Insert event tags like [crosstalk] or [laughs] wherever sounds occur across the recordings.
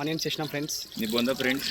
Onions వేసినాం friends. నీ బొంద friends.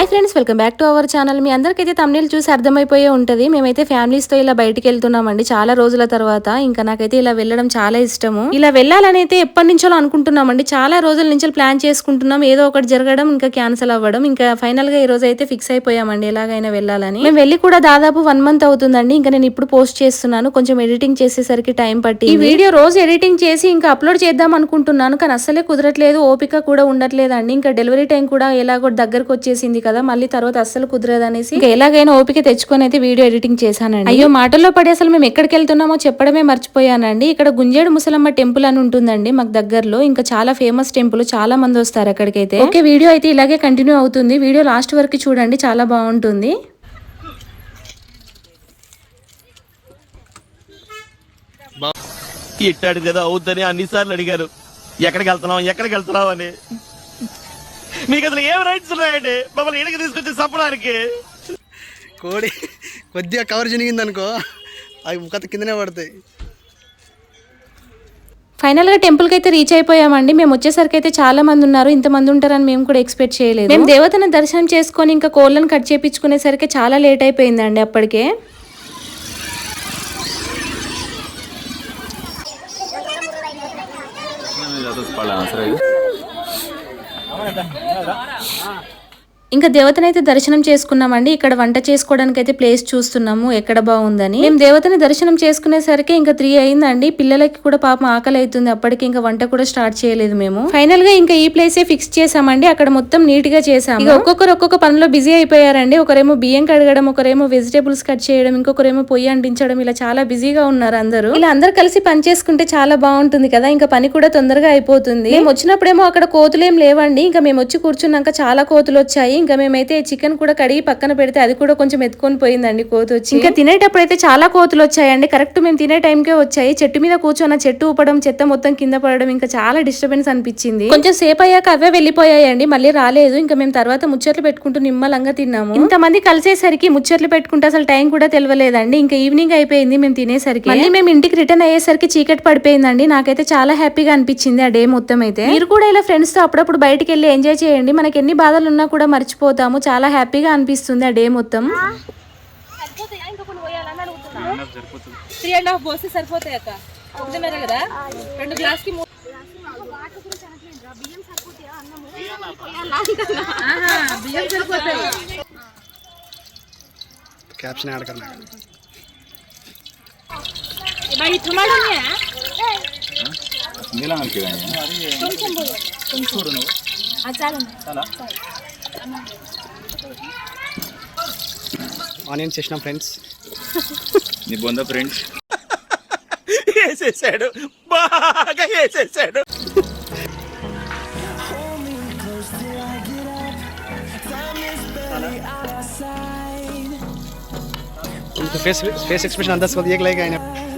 Hi friends welcome back to our channel మీ అందరికైతే తమిళ చూసి అర్థమైపోయే ఉంటుంది. మేమైతే ఫ్యామిలీస్తో ఇలా బయటికి వెళ్తున్నామండి చాలా రోజుల తర్వాత. ఇంకా నాకైతే ఇలా వెళ్ళడం చాలా ఇష్టము. ఇలా వెళ్ళాలని అయితే ఎప్పటి నుంచో అనుకుంటున్నామండి. చాలా రోజుల నుంచి ప్లాన్ చేసుకుంటున్నాం. ఏదో ఒకటి జరగడం ఇంకా క్యాన్సిల్ అవ్వడం. ఇంకా ఫైనల్గా ఈ రోజు అయితే ఫిక్స్ అయిపోయామండి ఎలాగైనా వెళ్ళాలని. మేము వెళ్ళి కూడా దాదాపు వన్ మంత్ అవుతుందండి. ఇంకా నేను ఇప్పుడు పోస్ట్ చేస్తున్నాను. కొంచెం ఎడిటింగ్ చేసేసరికి టైం పట్టి ఈ వీడియో రోజు ఎడిటింగ్ చేసి ఇంకా అప్లోడ్ చేద్దాం అనుకుంటున్నాను. కానీ అసలే కుదరట్లేదు. ఓపిక కూడా ఉండట్లేదండి. ఇంకా డెలివరీ టైం కూడా ఎలాగో దగ్గరకు వచ్చేసింది కదా మళ్ళీ తర్వాత అస్సలు కుదరదు అనేసి ఇంకా ఎలాగైనా ఓపిక తెచ్చుకొని అయితే వీడియో ఎడిటింగ్ చేశానండి. అయ్యో మాటల్లో పడి అసలు మేము ఎక్కడికి వెళ్తున్నామో చెప్పడమే మర్చిపోయానండి. ఇక్కడ గుంజేడు ముసలమ్మ టెంపుల్ అని ఉంటుందండి మాకు దగ్గరలో. ఇంకా చాలా ఫేమస్ టెంపుల్ చాలా మంది వస్తారు అక్కడికైతే. ఓకే వీడియో అయితే ఇలాగే కంటిన్యూ అవుతుంది. వీడియో లాస్ట్ వరకు చూడండి చాలా బాగుంటుంది. ఇట్టాడు కదా అవుద్దని అన్నిసార్లు అడిగారు. ఎక్కడికి వెళ్తున్నాం ఎక్కడికి వెళ్తున్నాం అని. మీకు అసలు ఏం రైట్స్ ఉన్నాయండి? మమ్మల్ని ఇడికి తీసుకొచ్చి చంపడానికి. కోడి కొద్దిగా కవర్ చినిగింది అనుకో అవి ముఖత కిందనే పడతాయి. ఫైనల్గా టెంపుల్కి అయితే రీచ్ అయిపోయామండి. మేము వచ్చేసరికి అయితే చాలా మంది ఉన్నారు. ఇంత మంది ఉంటారని మేము కూడా ఎక్స్పెక్ట్ చేయలేదు. మేము దేవతను దర్శనం చేసుకొని ఇంకా కోళ్ళను కట్ చేపించుకునేసరికి చాలా లేట్ అయిపోయిందండి అప్పటికే. 来来来，啊！ఇంకా దేవతనైతే దర్శనం చేసుకున్నామండి. ఇక్కడ వంట చేసుకోవడానికి అయితే ప్లేస్ చూస్తున్నాము. ఎక్కడ బాగుందని. మేము దేవతని దర్శనం చేసుకునేసరికి ఇంకా త్రీ అయిందండి. పిల్లలకి కూడా పాపం ఆకలి అవుతుంది అప్పటికి ఇంకా వంట కూడా స్టార్ట్ చేయలేదు మేము. ఫైనల్గా ఇంకా ఈ ప్లేసే ఫిక్స్ చేసామండి అక్కడ మొత్తం నీట్గా చేసాము ఇక ఒక్కొక్కరు ఒక్కొక్క పనిలో బిజీ అయిపోయారండి. ఒకరేమో బియ్యం కడగడం ఒకరేమో వెజిటేబుల్స్ కట్ చేయడం ఇంకొకరేమో పొయ్యి అంటించడం. ఇలా చాలా బిజీగా ఉన్నారు అందరూ. ఇలా అందరు కలిసి పని చేసుకుంటే చాలా బాగుంటుంది కదా. ఇంకా పని కూడా తొందరగా అయిపోతుంది. మేము వచ్చినప్పుడేమో అక్కడ కోతులేం లేవండి. ఇంకా మేము వచ్చి కూర్చున్నాక చాలా కోతులు వచ్చాయి. ఇంకా మేమైతే చికెన్ కూడా కడిగి పక్కన పెడితే అది కూడా కొంచెం ఎత్తుకొని పోయిందండి కోతి వచ్చి ఇంకా తినేటప్పుడు అయితే చాలా కోతులు వచ్చాయండి. కరెక్ట్ మేము తినే టైంకే వచ్చాయి. చెట్టు మీద కూర్చొని చెట్టు ఊపడం చెత్త మొత్తం కింద పడడం ఇంకా చాలా డిస్టర్బెన్స్ అనిపించింది. కొంచెం సేపు అయ్యాక అవే వెళ్ళిపోయాయండి. మళ్ళీ రాలేదు. ఇంకా మేము తర్వాత ముచ్చట్లు పెట్టుకుంటూ నిమ్మలంగా తిన్నాము. ఇంతమంది కలిసేసరికి ముచ్చట్లు పెట్టుకుంటే అసలు టైం కూడా తెలియలేదండి ఇంకా ఈవినింగ్ అయిపోయింది మేము తినేసరికి. మళ్ళీ మేము ఇంటికి రిటర్న్ అయ్యేసరికి చీకటి పడిపోయిందండి. నాకైతే చాలా హ్యాపీగా అనిపించింది ఆ డే మొత్తం అయితే. మీరు కూడా ఇలా ఫ్రెండ్స్తో అప్పుడప్పుడు బయటికి వెళ్ళి ఎంజాయ్ చేయండి. మనకి ఎన్ని బాధలు ఉన్నా కూడా మర్చిపోతాము చాలా హ్యాపీగా అనిపిస్తుంది ఆ డే మొత్తం త్రీ అండ్ హాఫ్ పోస్తే సరిపోతాయి అక్క ఒకటిన్నర కదా రెండు గ్లాస్ కి మూడు ఆహా, బియ్యం సరిపోతాయి క్యాప్షన్ యాడ్ करना మరి టమాటో నీలా మనకి ఆనియన్స్ చేసినాం ఫ్రెండ్స్ నీ బొంద ఫ్రెండ్స్ వేసేసాడు బాగా వేసేసాడు उनका फेस फेस एक्सप्रेशन अंदाज को एक लगेगा इन्हें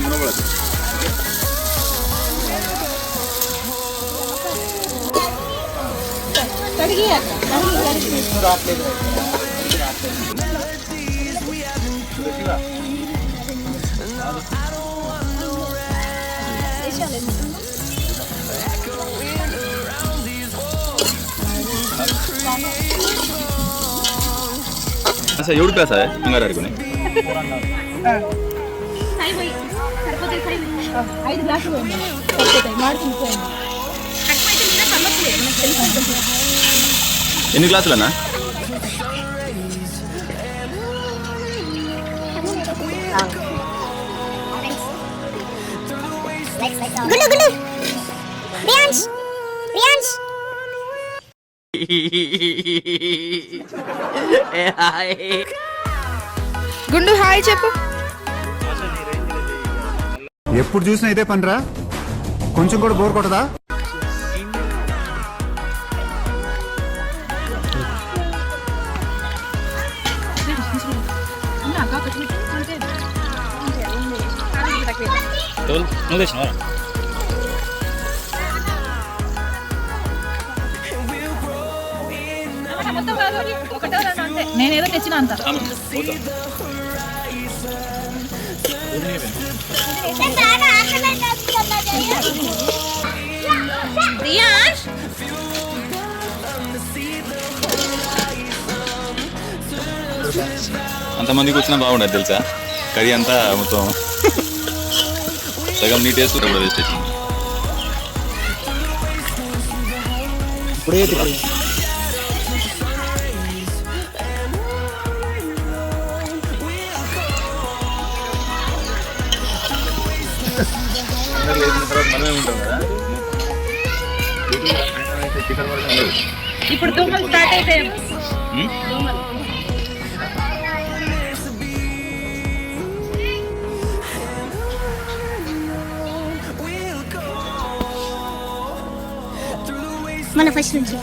минулося. ಅಸ ಎವಡು ಪ್ಯಾಸ ಹಂಗಾರ ಇರ್ಕೊನೆ ఐదు గ్లాసులు మాడుతుంది ఎన్ని గ్లాసులన్నా? గుండు గుండు. రియాన్స్ రియాన్స్ గుండు హాయ్ చెప్పు. ఎప్పుడు చూసినా ఇదే పనిరా? కొంచెం కూడా బోర్ కొట్టదా? నేనేదో తెచ్చిన అంత. అంతమందికి వచ్చినా బాగుండదు తెలుసా? కర్రీ అంతా మొత్తం సగం నీట్ వేసుకుంటే కూడా వేస్ట్ వచ్చింది ఇప్పుడే తిప్పి మనమే ఉంటాం కదా? ఇప్పుడు దోమలు స్టార్ట్ అయితాయి మన ఫస్ట్ నుంచి.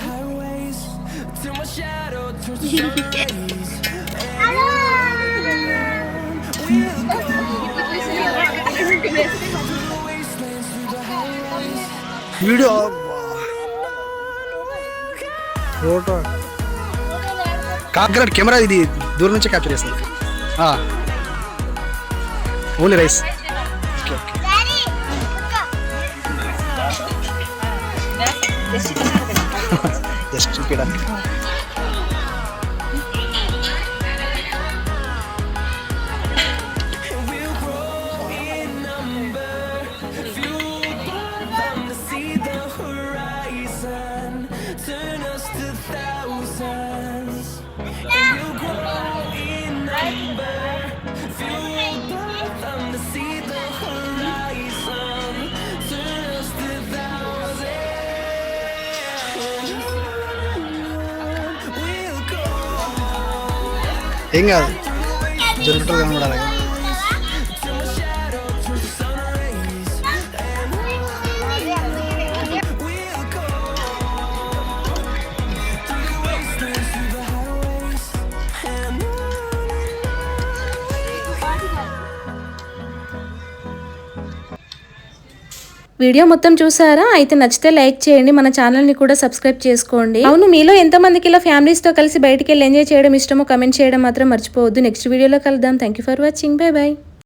[laughs] Video photo. కాగ్రాట్ కెమెరా ఇది దూరం నుంచే క్యాప్చర్ చేస్తుంది ఓన్లీ రైస్ జస్ట్ చూపించడానికి ఏం కాదు. జరుగుతుంది కనబడాలి వీడియో మొత్తం చూసారా? అయితే నచ్చితే లైక్ చేయండి మన ఛానల్ని కూడా సబ్స్క్రైబ్ చేసుకోండి. అవును మీలో ఎంతమందికి ఇలా ఫ్యామిలీస్తో కలిసి బయటికి వెళ్ళి ఎంజాయ్ చేయడం ఇష్టమో కమెంట్ చేయడం మాత్రం మర్చిపోవద్దు. నెక్స్ట్ వీడియోలో కలుద్దాం. Thank you for watching bye bye